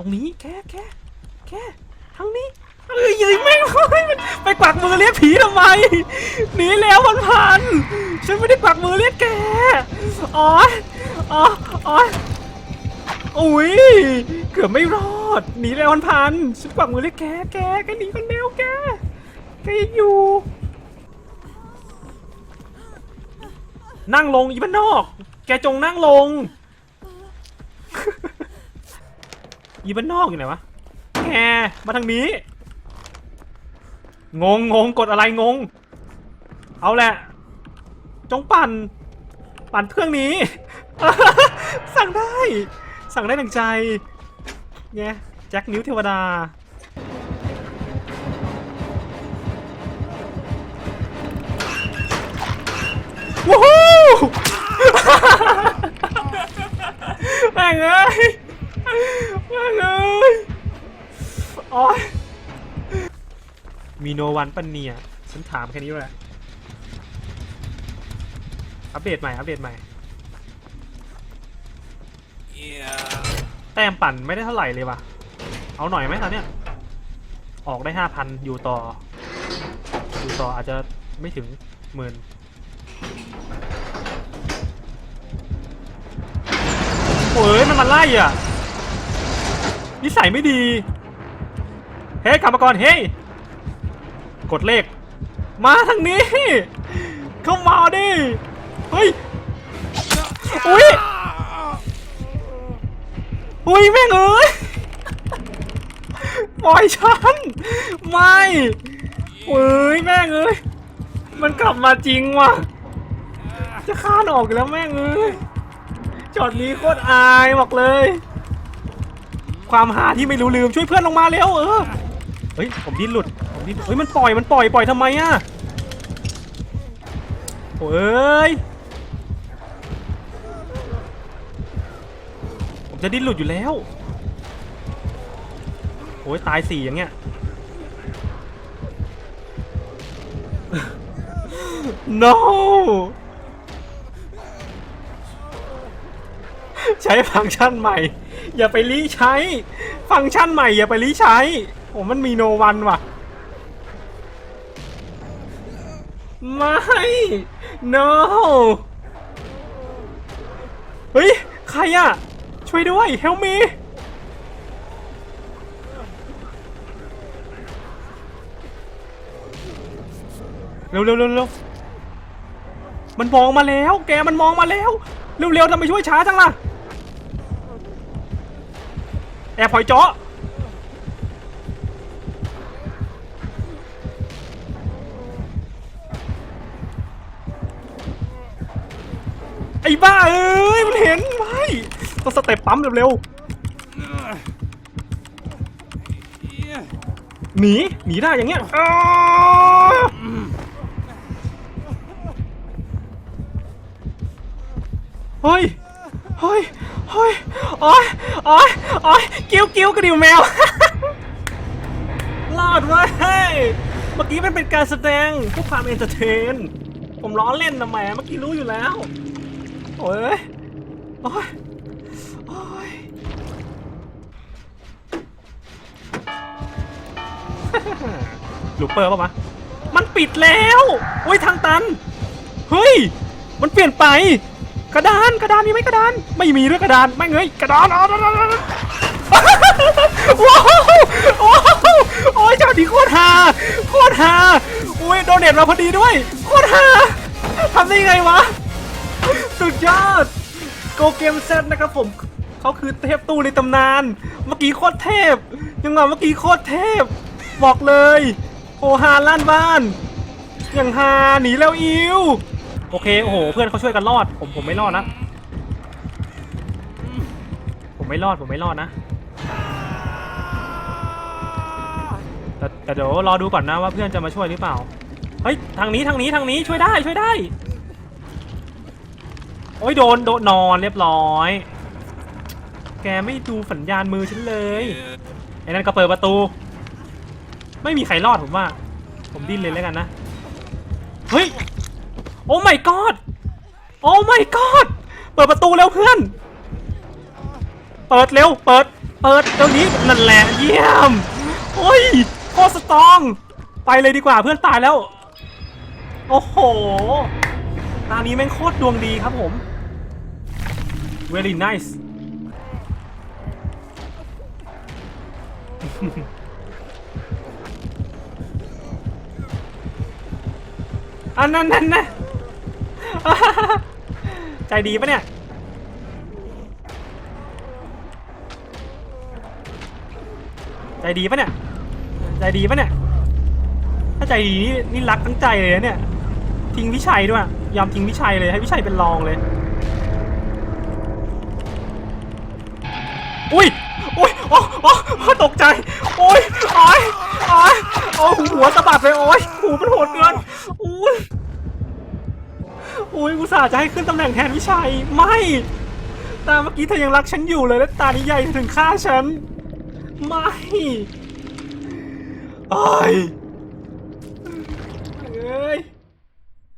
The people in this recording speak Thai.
รงนี้แกแกแกทางนี้เอ้ยยิงแม่งเลยไปกวักมือเรียกผีทำไมหนีแล้วพันพันฉันไม่ได้กวักมือเรียกแกอ๋ออ๋ออ๋ออุ้ยเกือบไม่รอดหนีแล้วพันพันฉันกวักมือเรียกแกแกแกหนีคนเดียวแกแกยังอยู่ นั่งลงอีบ้านนอก แกจงนั่งลง อีบ้านนอกอยู่ไหนวะแกมาทางนี้ งงงงกดอะไรงง เอาแหละ จงปั่น ปั่นเครื่องนี้ สั่งได้ สั่งได้ดังใจไงแจ็คนิ้วเทวดาว้าวแม่งเอ้ย เอ้ยโอ๊ยมีโนวันปันเนียฉันถามแค่นี้แหละ อัปเดตใหม่ อัปเดตใหม่ แต้มปั่นไม่ได้เท่าไหร่เลยว่ะ เอาหน่อยไหมตอนเนี้ย ออกได้ห้าพันอยู่ต่อ อยู่ต่ออาจจะไม่ถึงหมื่นโอ้ยมันมาไล่อะ นิสัยไม่ดี เฮ้ยกลับมาก่อนเฮ้ยกดเลข มาทางนี้ เข้ามาดิ เฮ้ย อุ้ย อุ้ยแม่งเอ้ยปล่อยฉัน ไม่เอ้ยแม่งเอ้ย มันกลับมาจริงว่ะ จะฆ่าออกอีกแล้วแม่งเอ้ยจอดนี้โคตรอายบอกเลย ความหาที่ไม่รู้ลืมช่วยเพื่อนลงมาเร็วเออเฮ้ยผมดิ้นหลุดผมดิ้นเฮ้ยมันปล่อยมันปล่อยปล่อยทำไมอะโอ้ยผมจะดิ้นหลุดอยู่แล้วโอ้ยตายสี่อย่างเงี้ย no ใช้ฟังก์ชันใหม่ อย่าไปรีใช้ ฟังก์ชันใหม่อย่าไปรีใช้โอ้มันมีโนวันว่ะ ไม่ no เฮ้ย ใครอะช่วยด้วย help me เร็วเร็วเร็วเร็วมันมองมาแล้ว แกมันมองมาแล้ว เร็วๆทำไมช่วยช้าจังล่ะ แอบหอยจาะไอ้บ้าเอ้ยมันเห็นไว้ต้องสเต็ปปั๊มเร็วๆหนีหนีได้อย่างเงี้ยอ้าวเฮ้ยเฮ้ย เฮ้ยโอ้ยโอ้ยโอ้ยกิ้วกิ้วกระดิ่วแมว รอดเว้ยเมื่อกี้มันเป็นการแสดงเพื่อความเอนเตอร์เทน ผมล้อเล่นนะแหมเมื่อกี้รู้อยู่แล้ว โอ้ยโอ้ยโอ้ยลูเปอร์ป่ะมะมันปิดแล้ว โอ้ยทางตัน เฮ้ย มันเปลี่ยนไป กระดานกระดานมีไหมกระดาน ไม่มีด้วยกระดานไม่เงยกระดานอ๋อว้าวโอ้โหโอ้ยเจ้าดีโคตรฮาโคตรฮาโอ้ยโดเนทมาพอดีด้วยโคตรฮาทำได้ยังไงวะสุดยอดโกเกมเซตนะครับผมเขาคือเทพตู้ในตำนาน เมื่อกี้โคตรเทพ ยังไงเมื่อกี้โคตรเทพ บอกเลยโอฮาล้านบ้าน อย่างฮาหนีแล้วอิว โอเคโอ้โหเพื่อนเขาช่วยกันรอด ผมผมไม่รอดนะผมไม่รอดผมไม่รอดนะแต่แต่เดี๋ยวรอดูก่อนนะว่าเพื่อนจะมาช่วยหรือเปล่าเฮ้ยทางนี้ทางนี้ทางนี้ช่วยได้ช่วยได้ โอ้ยโดนโดนนอนเรียบร้อย แกไม่ดูสัญญาณมือฉันเลยไอ้นั่นก็เปิดประตู ไม่มีใครรอดผมว่า ผมดิ้นเลยแล้วกันนะเฮ้ย โอ้ my god โอ้ my god เปิดประตูแล้วเพื่อน เปิดเร็ว เปิด เปิดเดี๋ยวนี้นั่นแหละเยี่ยม โอ้ยโคตรสตรอง ไปเลยดีกว่าเพื่อนตายแล้ว โอ้โห ตานี้แม่งโคตรดวงดีครับผม very nice อันนั้นนั่นนะ ใจดีปะเนี่ย ใจดีปะเนี่ย ใจดีปะเนี่ย ถ้าใจดีนี่นี่รักทั้งใจเลยนะเนี่ย ทิ้งวิชัยด้วย ยอมทิ้งวิชัยเลย ให้วิชัยเป็นรองเลย อุ้ยอุ้ยโอ้โอ้ตกใจ โอ้ยโอ้ยโอ้ยโอ้หัวสะบัดเลยโอ้ยหูมันโหดเกินอุ้ย อุ้ยอุตส่าห์จะให้ขึ้นตำแหน่งแทนวิชัย ไม่ ตาเมื่อกี้เธอยังรักฉันอยู่เลย และตานี้ใหญ่ถึงฆ่าฉัน ไม่ไอ้เอ้ย